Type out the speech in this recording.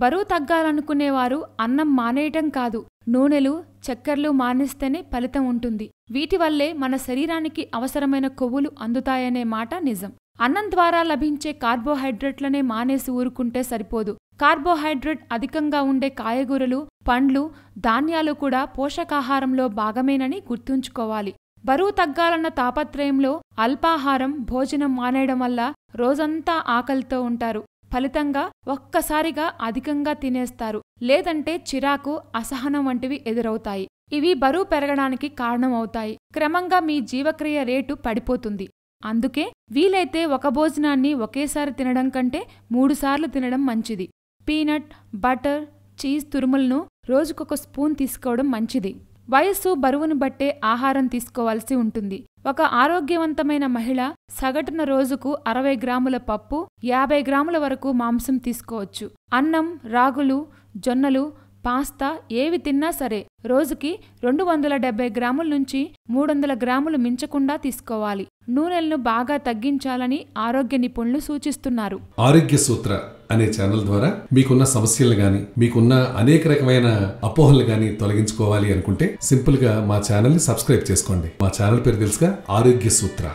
బరువు తగ్గాలనుకునేవారు అన్నం మానేయటం కాదు. నూనెలు చక్కెరలు మానేస్తేనే ఫలితం ఉంటుంది. వీటి వల్లే మన శరీరానికి అవసరమైన కొవ్వులు అందుతాయనే మాట నిజం. అన్నం ద్వారా లభించే కార్బోహైడ్రేట్లనే మానేసి ఊరుకుంటే సరిపోదు. కార్బోహైడ్రేట్ అధికంగా ఉండే కాయగూరలు పండ్లు ధాన్యాలు కూడా పోషకాహారంలో భాగమేనని గుర్తుంచుకోవాలి. బరువు తగ్గాలన్న తాపత్రయంలో అల్పాహారం భోజనం మానేయడం వల్ల రోజంతా ఆకలితో ఉంటారు. ఫలితంగా ఒక్కసారిగా అధికంగా తినేస్తారు. లేదంటే చిరాకు అసహనం వంటివి ఎదురవుతాయి. ఇవి బరువు పెరగడానికి కారణమవుతాయి. క్రమంగా మీ జీవక్రియ రేటు పడిపోతుంది. అందుకే వీలైతే ఒక భోజనాన్ని ఒకేసారి తినడం కంటే మూడుసార్లు తినడం మంచిది. పీనట్ బటర్ చీజ్ తురుములను రోజుకొక స్పూన్ తీసుకోవడం మంచిది. వయస్సు బరువును బట్టే ఆహారం తీసుకోవాల్సి ఉంటుంది. ఒక ఆరోగ్యవంతమైన మహిళ సగటున రోజుకు అరవై గ్రాముల పప్పు యాభై గ్రాముల వరకు మాంసం తీసుకోవచ్చు. అన్నం రాగులు జొన్నలు పాస్తా ఏవి తిన్నా సరే రోజుకి రెండు వందల డెబ్బై గ్రాముల నుంచి మూడు వందల గ్రాములు మించకుండా తీసుకోవాలి. నూనెలను బాగా తగ్గించాలని ఆరోగ్య నిపుణులు సూచిస్తున్నారు. ఆరోగ్య సూత్ర అనే ఛానల్ ద్వారా మీకున్న సమస్యలు గాని మీకున్న అనేక రకమైన అపోహలు గాని తొలగించుకోవాలి అనుకుంటే సింపుల్గా మా ఛానల్ని సబ్స్క్రైబ్ చేసుకోండి. మా ఛానల్ పేరు తెలుసుగా ఆరోగ్య సూత్ర.